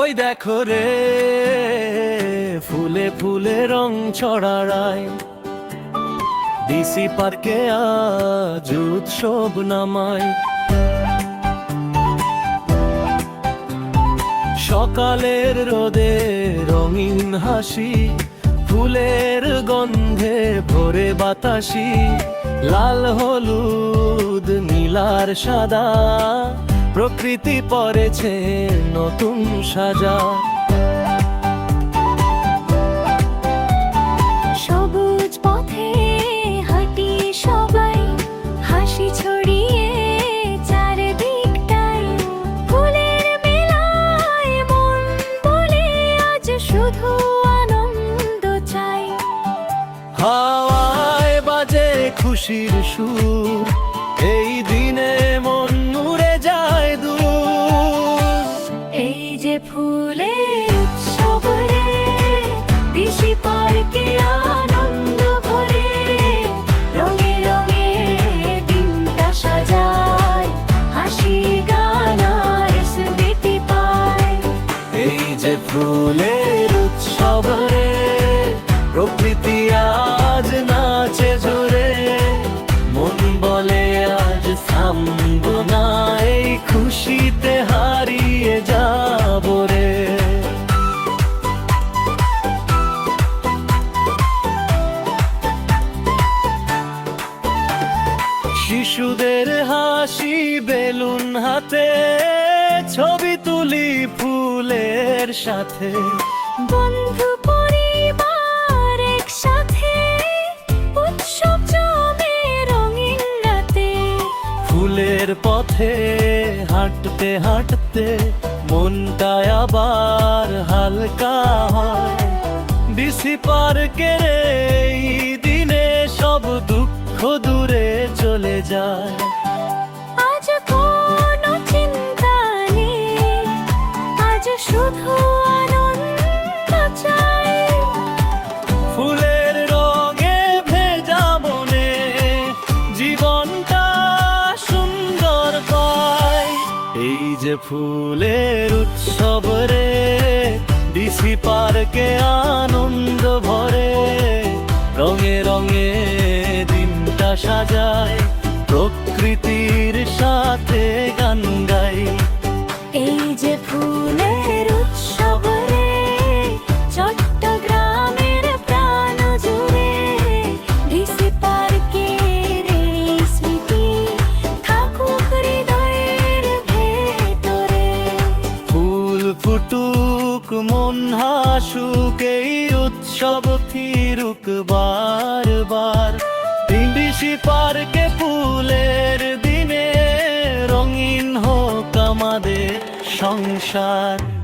ওই দেখো রে, ফুলে ফুলে রং ছড়াড়ায় ডিসি পার্কে আজ উৎসব নামায়। সকালের রোদে রঙিন হাসি, ফুলের গন্ধে ভরে বাতাসি, লাল হলুদ, নীলার সাদা। প্রকৃতি পড়েছে নতুন সাজা। সবুজ পথে হাঁটি সবাই হাসি ছড়িয়ে চারিদিকটাই। ফুলের মেলায় মন বলে আজ শুধু আনন্দ চাই। হাওয়ায় বাজে খুশির সুর এই দিনে মন যে ফুলের উৎসব রে দিশি পার্কে হাসি গান আর স্মৃতি পায়। এই যে ফুলের প্রকৃতি আজ নাচে জোরে আজ খুশিতে। শিশুদের হাসি বেলুন হাতে ছবি তুলি ফুলের সাথে। বন্ধু পরিবার একসাথে উৎসব জমে রঙিন রাতে। ফুলের পথে হাঁটতে হাঁটতে মনটা আবার হালকা হয়। ডিসি পার্কের এই দিনে আজ চিন্তা নেই, আজ শুধু ফুলের রঙে ভেজা মনে জীবনটা সুন্দর এই যে ফুলের উৎসব রে, ডিসি পার্কে আনন্দ ভরে, রঙে রঙে দিনটা সাজায়। প্রকৃতির সাথে গান গাই। এই যে ফুলের উৎসব চট্টগ্রামের প্রাণ জুড়ে ডিসি পার্কের এই স্মৃতি থাকুক হৃদয়ের ভেতরে। ফুল ফুটুক মন হাসুক এই উৎসব ফিরুক বারবার। ডিসি পার্কে ফুলের দিনে রঙিন হোক আমাদের সংসার